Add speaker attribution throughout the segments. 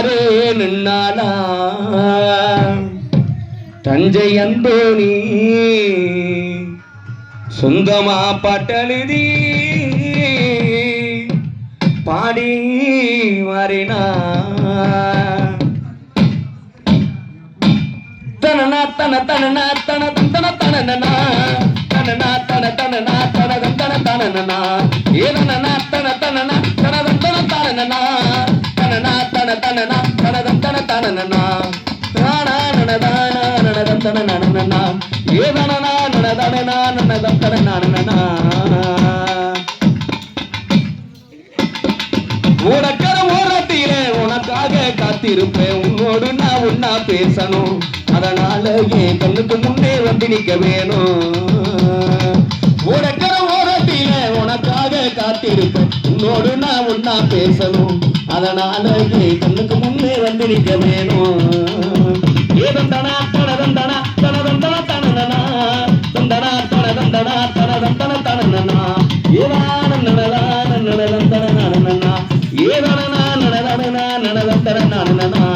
Speaker 1: நின்னாலா தஞ்சை அந்தோணி சொந்தமா பாட்டழுதி பாடி மாறினா? தனனா தன தனனா தன தன தனனா தனனா தன தனனா தன தன தனனா ஏனனா தன தனனா தன தன தனனா தனனா தன தனனா தன தனனா நனதானா நனதம் தன நனனா ஏதனனா நனதனனா நனதம் தன நனனா உனக்கர உனக்காக காத்திருப்பேன். உன்னோடு நான் ஒன்னா பேசணும். அதனால என் கண்ணுக்கு முன்னே வந்து நிக்க வேணும். உனக்கர காத்திருப்பேன் உன்னோடு நான் ஒன்னா பேசணும். அதனால கண்ணுக்கு முன்னே வந்து நிற்க வேணும். ஏதந்தனா தனதந்தனா தனதந்தன தனதனா. தந்தனா தனதந்தனா தனதந்தன தனதனா. ஏதான நடலான நடலந்தன நடனா ஏதானனா நடதனா நடலந்தன நடனா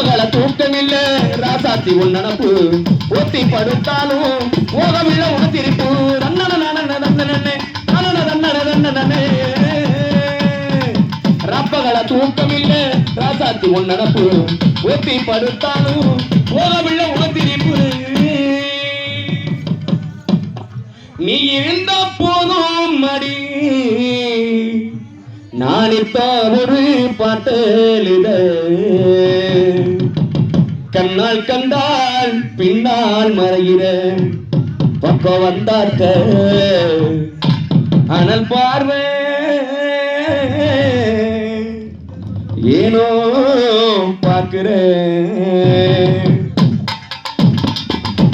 Speaker 1: ராப்பகல தூக்கமில்ல. ராசாத்தி உன் நினப்பு ஒத்தி படுத்தாலும் போகமில்ல உனத்திருப்பு ரன்னன நனன தன்னனே நனன தன்னன தன்னனே ரப்பகல தூக்கமில்ல ராசாத்தி உன் நினப்பு ஒத்தி படுத்தாலும் போகமில்ல உனத்திருப்பு நீ இருந்த போதும் மடி. நான் இப்ப ஒரு பாட்டெழுத கண்ணால் கண்டால் பின்னால் மறைகிற பக்கம் வந்தாக்க அனல் பார்வை. ஏனோ பார்க்கிறேன்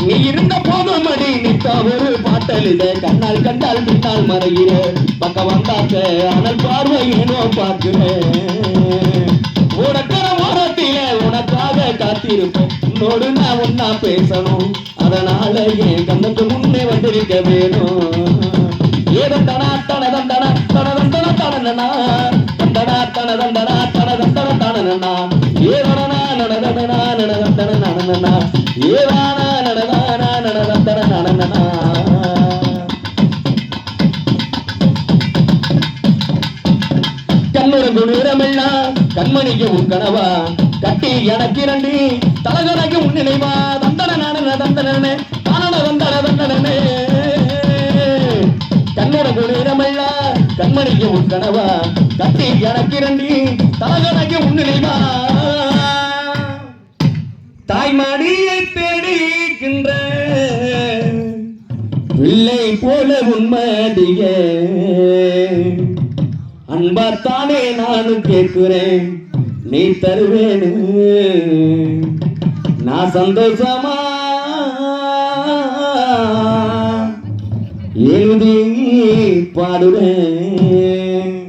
Speaker 1: நீ இருந்த போதும் அடி நித்த ஒரு பாட்டெழுத கண்ணால் கண்டால் பின்னால் மறைகிற பக்கம் வந்தாக்க அனல் பார்வை ஏனோ பார்க்கிறேன் காத்திருப்போம். உன்னோடு நான் ஒன்னா பேசணும். அதனால என் கண்ணுக்கு முன்னே வந்திருக்க வேணும். ஏதந்தனா தனதந்தனா தனதந்தன தனனா தண்டனா தனதந்தனா தனதந்தன தனனா ஏதனா நடதனா நடதந்தன நடனனா ஏதானா நடதானா நடதந்தன நடனனா கண்ணுறங்கு குணீரமெல்லாம் கண்மணிக்கு உன் கனவா? கட்டி எனக்கு இரண்டு தலகனக்கு உன் நினைவா? தந்தன நானன தந்தனே தானன தந்தன தந்தனே கண்ணுறங்கு குணீரமெல்லாம் கண்மணிக்கு உன் கனவா? கட்டி எனக்கு இரண்டு தலகனக்கு உன் நினைவா? தாய்மாடியை தேடுகின்ற பிள்ளை போல உண்மடிய அன்பார்த்தானே நானும் கேட்கிறேன். நீ தருவேனு. நான் சந்தோஷமா? எழுதி பாடுவேன்.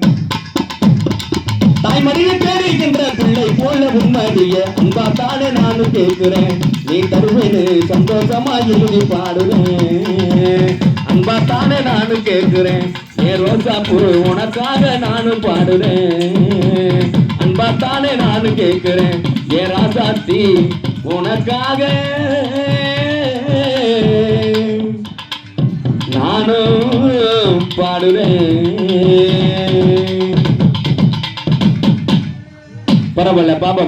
Speaker 1: தாய்மடியை தேடுகின்ற பிள்ளை போல உண்மடிய அன்பாத்தானே நானும் கேட்கிறேன். நீ தருவேனு சந்தோஷமா எழுதி பாடுவேன். அன்பாத்தானே நானும் கேட்கிறேன். ரோசா பூ உனக்காக நானும் பாடுறேன் அன்பாத்தானே நானும் கேட்கிறேன் ஏ ராசாத்தி உனக்காக நானும் பாடுறேன் பரவாயில்ல பாப்பா